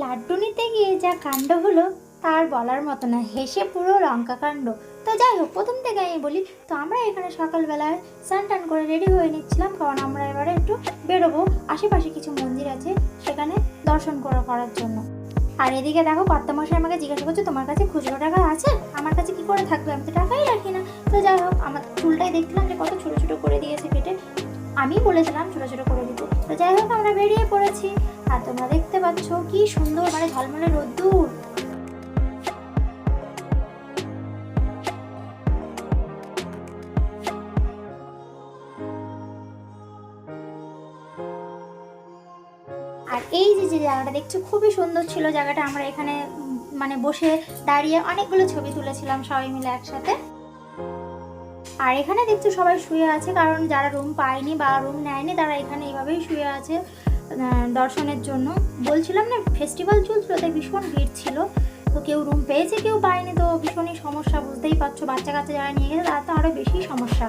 লাড্ডু নিতে গিয়ে যা কাণ্ড হলো, তার বলার মতো না। হেসে পুরো লঙ্কা কাণ্ড। তো যাই হোক, প্রথম থেকে আমি বলি, তো আমরা এখানে সকালবেলায় স্নান টান করে রেডি হয়ে নিচ্ছিলাম। কারণ আমরা এবারে একটু বেরোবো। আশেপাশে কিছু মন্দির আছে সেখানে দর্শন করা করার জন্য। আর এদিকে দেখো, কর্তামশাই আমাকে জিজ্ঞাসা করছে, তোমার কাছে খুচরো টাকা আছে? আমার কাছে কি করে থাকবে? আমি তো টাকাই রাখি না। তো যাই হোক, আমার চুলটাই দেখলাম যে কত ছোটো ছোটো করে দিয়েছে কেটে। আমি বলেছিলাম ছোটো ছোটো করে দিতে তো যাই হোক, আমরা বেরিয়ে পড়েছি। আর তোমরা দেখতে পাচ্ছ? কি সুন্দর মানে ঝলমলে রোদ্দুর। আর এই যে যে জায়গাটা দেখছ, খুবই সুন্দর ছিল জায়গাটা। আমরা এখানে মানে বসে দাঁড়িয়ে অনেকগুলো ছবি তুলেছিলাম সবাই মিলে একসাথে। আর এখানে দেখছ সবাই শুয়ে আছে, কারণ যারা রুম পায়নি বা রুম নেয়নি, তারা এখানে এইভাবেই শুয়ে আছে। দর্শনের জন্য। বলছিলাম না ফেস্টিভ্যাল চলছিল, তাই ভীষণ ভিড় ছিল। তো কেউ রুম পেয়েছে, কেউ পায়নি, তো ভীষণই সমস্যা, বুঝতেই পারছ বাচ্চা কাচ্চা যারা নিয়ে গেছে তারা তো আরও বেশি সমস্যা।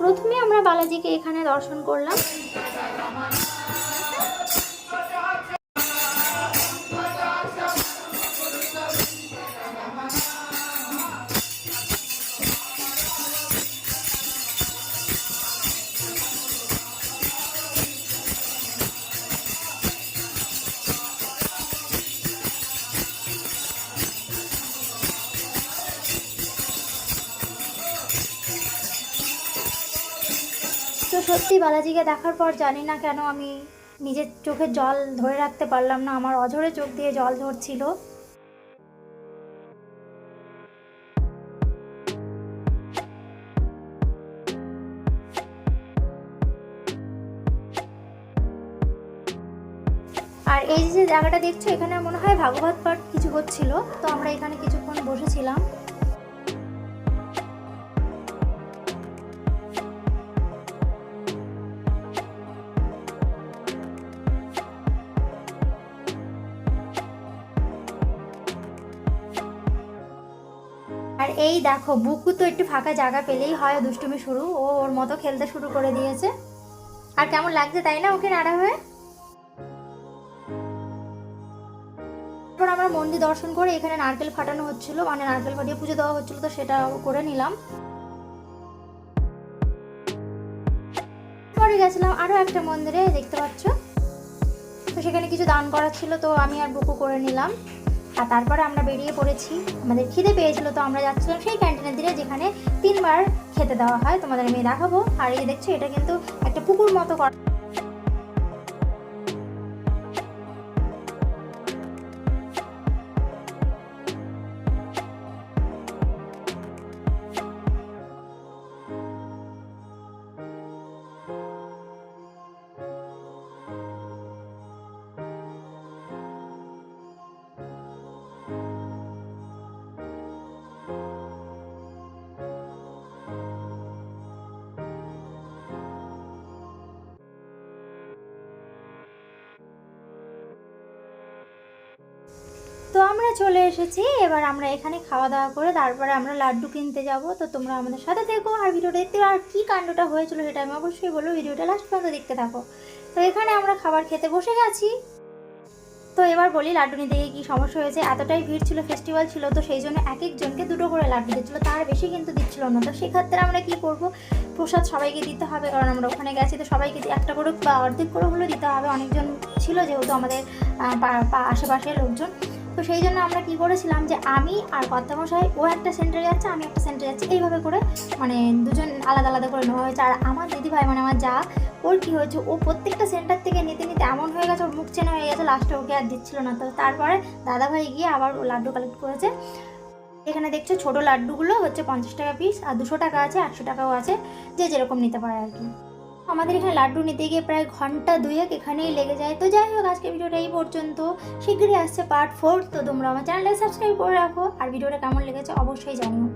প্রথমে আমরা বালাজিকে এখানে দর্শন করলাম। তো সত্যি বালাজিকে দেখার পর জানি না কেন আমি নিজের চোখে জল ধরে রাখতে পারলাম না, আমার অঝরে চোখ দিয়ে জল ঝরছিল আর এই যে জায়গাটা দেখছ, এখানে মনে হয় ভাগবত পাঠ কিছু হচ্ছিল, তো আমরা এখানে কিছুক্ষণ বসেছিলাম। এই দেখো, বুকু তো একটু ফাঁকা জায়গা পেলেই হয়, দুষ্টুমি শুরু। ও ওর মতো খেলতে শুরু করে দিয়েছে। আর কেমন লাগছে তাই না ওকে নাড়া হয়ে? আমরা মন্দির দর্শন করে এখানে নারকেল ফাটানো হচ্ছিল মানে নারকেল ফাটিয়ে পুজো দেওয়া হচ্ছিল, তো সেটা করে নিলাম। পরে গেছিলাম আরও একটা মন্দিরে, দেখতে পাচ্ছ? তো সেখানে কিছু দান করা ছিল, তো আমি আর বুকু করে নিলাম। আর তারপরে আমরা বেরিয়ে পড়েছি। আমাদের খিদে পেয়েছিল, তো আমরা যাচ্ছিলাম সেই ক্যান্টিনের দিকে যেখানে তিনবার খেতে দেওয়া হয়। তোমাদের আমি দেখাবো। আর এই দেখছ, এটা কিন্তু একটা পুকুর মতো করা। আমরা চলে এসেছি। এবার আমরা এখানে খাওয়া দাওয়া করে তারপরে আমরা লাড্ডু কিনতে যাব। তো তোমরা আমাদের সাথে দেখো আর ভিডিওটা দেখতে আর কী কাণ্ডটা হয়েছিল সেটা আমি অবশ্যই বলব। ভিডিওটা লাস্ট পর্যন্ত দেখতে থাকো। তো এখানে আমরা খাবার খেতে বসে গেছি তো এবার বলি লাড্ডু নিতে গিয়ে কী সমস্যা হয়েছে? এতটাই ভিড় ছিল ফেস্টিভ্যাল ছিল, তো সেই জন্য এক একজনকে দুটো করে লাড্ডু দিচ্ছিল। তার বেশি কিন্তু দিচ্ছিল না। তো সেক্ষেত্রে আমরা কি করব? প্রসাদ সবাইকে দিতে হবে কারণ আমরা ওখানে গেছি। তো সবাইকে একটা করে বা অর্ধেক করে হলেও দিতে হবে। অনেকজন ছিল যেহেতু আমাদের আশেপাশের লোকজন। তো সেই জন্য আমরা কি করেছিলাম যে আমি আর কর্তামশাই, ও একটা সেন্টারে যাচ্ছে, আমি একটা সেন্টারে যাচ্ছি। এইভাবে করে মানে দুজন আলাদা আলাদা করে নেওয়া হয়েছে। আর আমার দিদিভাই মানে আমার যা, ওর কী হয়েছে, ও প্রত্যেকটা সেন্টার থেকে নিতে নিতে এমন হয়ে গেছে, ওর মুখ চেনা হয়ে গেছে লাস্টে ওকে আর দিচ্ছিল না। তো তারপরে দাদাভাই গিয়ে আবার ও লাড্ডু কালেক্ট করেছে। এখানে দেখছ ছোটো লাড্ডুগুলো হচ্ছে পঞ্চাশ টাকা পিস আর দুশো টাকা আছে, একশো টাকাও আছে, যে যেরকম নিতে পারে আর কি। আমাদের এখানে লাড্ডু নিতে গিয়ে প্রায় ঘণ্টা দুয়েক এখানেই লেগে যায়। তো যাই হোক আজকে ভিডিওটা এই পর্যন্ত। শীঘ্রই আসছে পার্ট ফোর তো তোমরা আমার চ্যানেলটা সাবস্ক্রাইব করে রাখো। আর ভিডিওটা কেমন লেগেছে অবশ্যই জানিও।